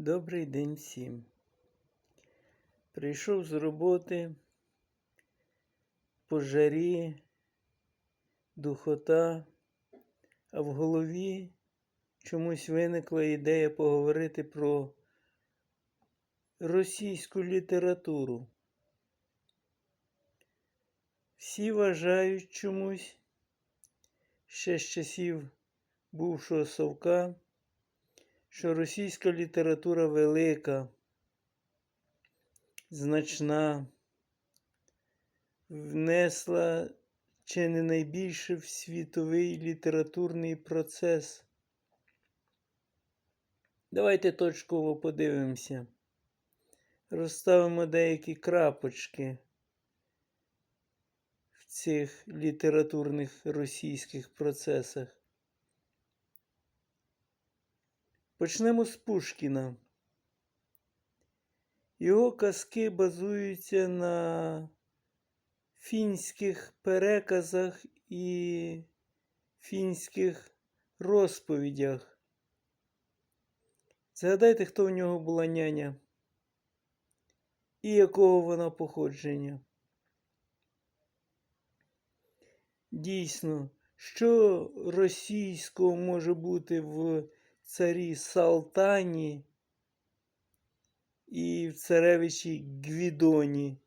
Добрий день всім. Прийшов з роботи, пожарі, духота, а в голові чомусь виникла ідея поговорити про російську літературу. Всі вважають чомусь ще з часів бувшого совка що російська література велика, значна, внесла чи не найбільше в світовий літературний процес. Давайте точково подивимося. Розставимо деякі крапочки в цих літературних російських процесах. Почнемо з Пушкіна. Його казки базуються на фінських переказах і фінських розповідях. Згадайте, хто в нього була няня і якого вона походження. Дійсно, що російського може бути в царі Салтані і в царевичі Гвідоні.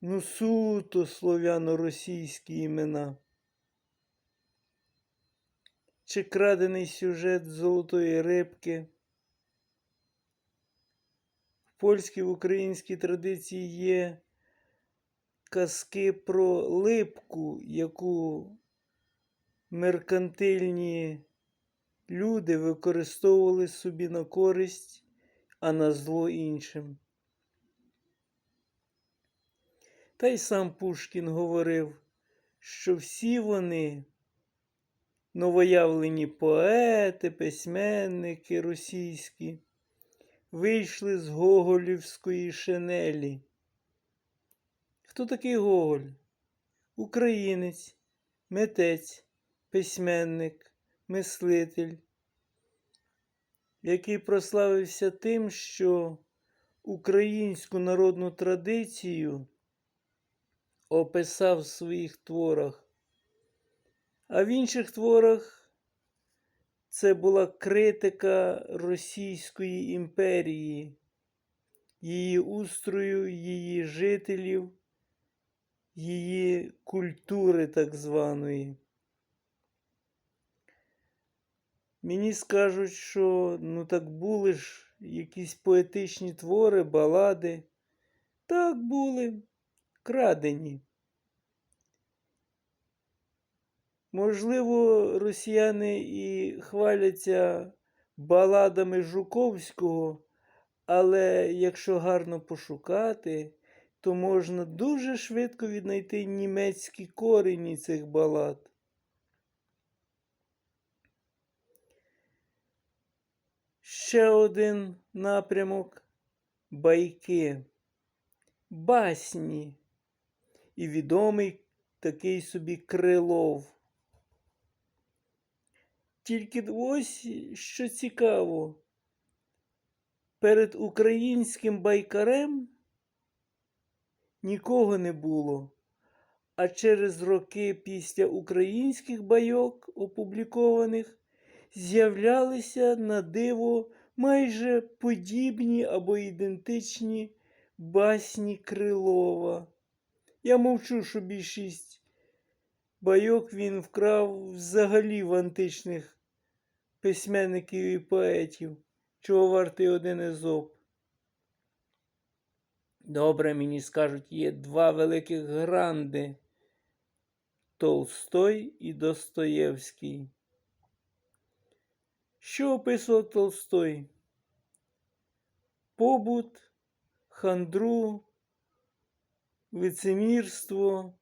Ну, суто слов'яно-російські імена. Чи крадений сюжет золотої рибки. В польській в українській традиції є казки про липку, яку меркантильні люди використовували собі на користь, а на зло іншим. Та й сам Пушкін говорив, що всі вони новоявлені поети, письменники російські, вийшли з Гоголівської шинелі. Хто такий Гоголь? Українець, митець, письменник, мислитель, який прославився тим, що українську народну традицію описав в своїх творах, а в інших творах це була критика Російської імперії, її устрою, її жителів, її культури так званої. Мені скажуть, що ну так були ж якісь поетичні твори, балади. Так були, крадені. Можливо, росіяни і хваляться баладами Жуковського, але якщо гарно пошукати, то можна дуже швидко віднайти німецькі корені цих балад. Ще один напрямок байки, басні і відомий такий собі крилов. Тільки ось що цікаво, перед українським байкарем нікого не було, а через роки після українських байок, опублікованих, з'являлися на диво майже подібні або ідентичні басні Крилова. Я мовчу, що більшість байок він вкрав взагалі в античних письменників і поетів, чого вартий один езоп. Добре, мені скажуть, є два великих гранди Толстой і Достоєвський. Що описував Толстой? Побут, хандру, лицемірство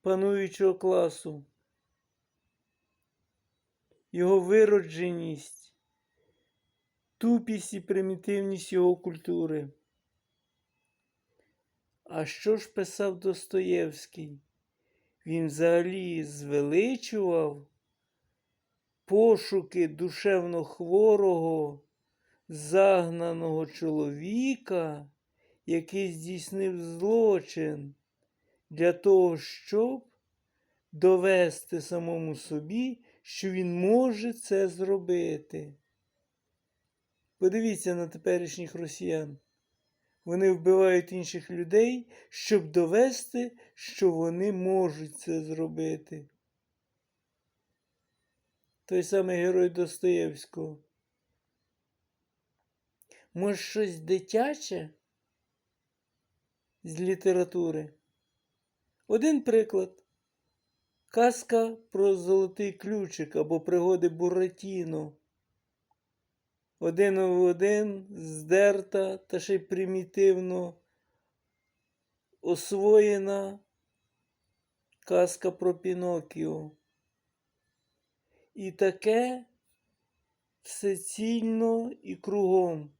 пануючого класу, його виродженість, тупість і примітивність його культури. А що ж писав Достоєвський? Він взагалі звеличував пошуки душевно хворого, загнаного чоловіка, який здійснив злочин для того, щоб довести самому собі, що він може це зробити. Подивіться на теперішніх росіян. Вони вбивають інших людей, щоб довести, що вони можуть це зробити. Той самий герой Достоєвського. Може, щось дитяче з літератури? Один приклад. Казка про золотий ключик або пригоди Буратіно. Один в один здерта та ще й примітивно освоєна казка про Пінокіо. І таке всецільно і кругом.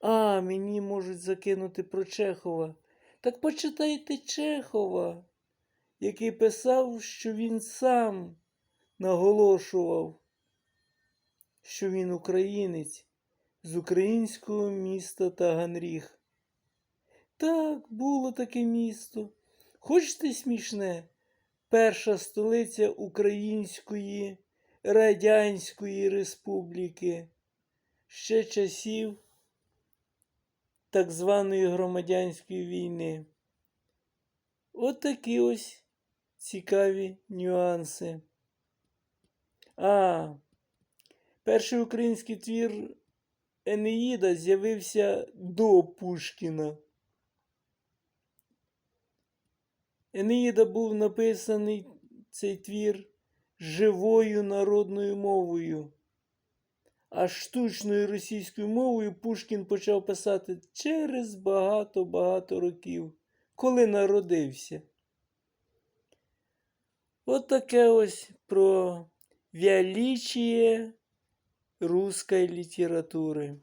А, мені можуть закинути про Чехова. Так почитайте Чехова, який писав, що він сам наголошував, що він українець з українського міста Таганріг. Так, було таке місто. Хочете смішне? Перша столиця Української Радянської Республіки ще часів так званої громадянської війни. От такі ось цікаві нюанси. А, перший український твір Енеїда з'явився до Пушкіна. Енеїда був написаний цей твір живою народною мовою. А штучною російською мовою Пушкін почав писати через багато-багато років, коли народився. От таке ось про величие русской літератури.